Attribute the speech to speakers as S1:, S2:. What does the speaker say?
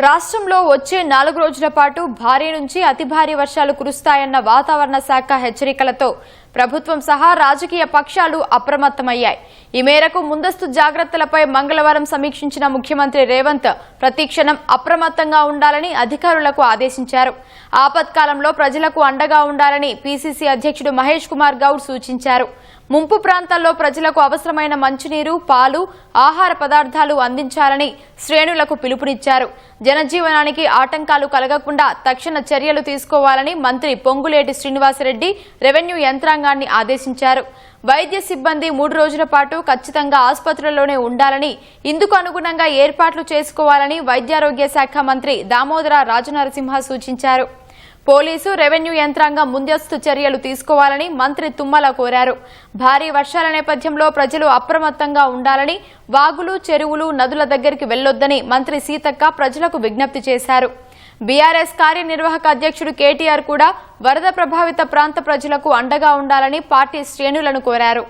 S1: రాష్ట్రంలో వచ్చే నాలుగు రోజుల పాటు భారీ నుంచి అతి భారీ వర్షాలు కురుస్తాయన్న వాతావరణ శాఖ హెచ్చరికలతో ప్రభుత్వం సహా రాజకీయ పక్షాలు అప్రమత్తమయ్యాయి. ఈ మేరకు ముందస్తు జాగ్రత్తలపై మంగళవారం సమీక్షించిన ముఖ్యమంత్రి రేవంత్ ప్రతిక్షణం అప్రమత్తంగా ఉండాలని అధికారులకు ఆదేశించారు. ఆపత్కాలంలో ప్రజలకు అండగా ఉండాలని పీసీసీ అధ్యక్షుడు మహేష్ కుమార్ గౌడ్ సూచించారు. ముంపు ప్రాంతాల్లో ప్రజలకు అవసరమైన మంచినీరు పాలు ఆహార పదార్థాలు అందించాలని శ్రేణులకు పిలుపునిచ్చారు. జనజీవనానికి ఆటంకాలు కలగకుండా తక్షణ చర్యలు తీసుకోవాలని మంత్రి పొంగులేటి శ్రీనివాసరెడ్డి రెవెన్యూ యంత్రాంగాన్ని ఆదేశించారు. వైద్య సిబ్బంది మూడు రోజుల పాటు ఖచ్చితంగా ఆసుపత్రుల్లోనే ఉండాలని ఇందుకు అనుగుణంగా ఏర్పాట్లు చేసుకోవాలని వైద్యారోగ్య శాఖ మంత్రి దామోదర రాజనరసింహ సూచించారు. పోలీసు రెవెన్యూ యంత్రాంగం ముందస్తు చర్యలు తీసుకోవాలని మంత్రి తుమ్మల కోరారు. భారీ వర్షాల నేపథ్యంలో ప్రజలు అప్రమత్తంగా ఉండాలని వాగులు చెరువులు నదుల దగ్గరికి వెళ్ళొద్దని మంత్రి సీతక్క ప్రజలకు విజ్ఞప్తి చేశారు. బీఆర్ఎస్ కార్యనిర్వాహక అధ్యక్షుడు కేటీఆర్ కూడా వరద ప్రభావిత ప్రాంత ప్రజలకు అండగా ఉండాలని పార్టీ శ్రేణులను కోరారు.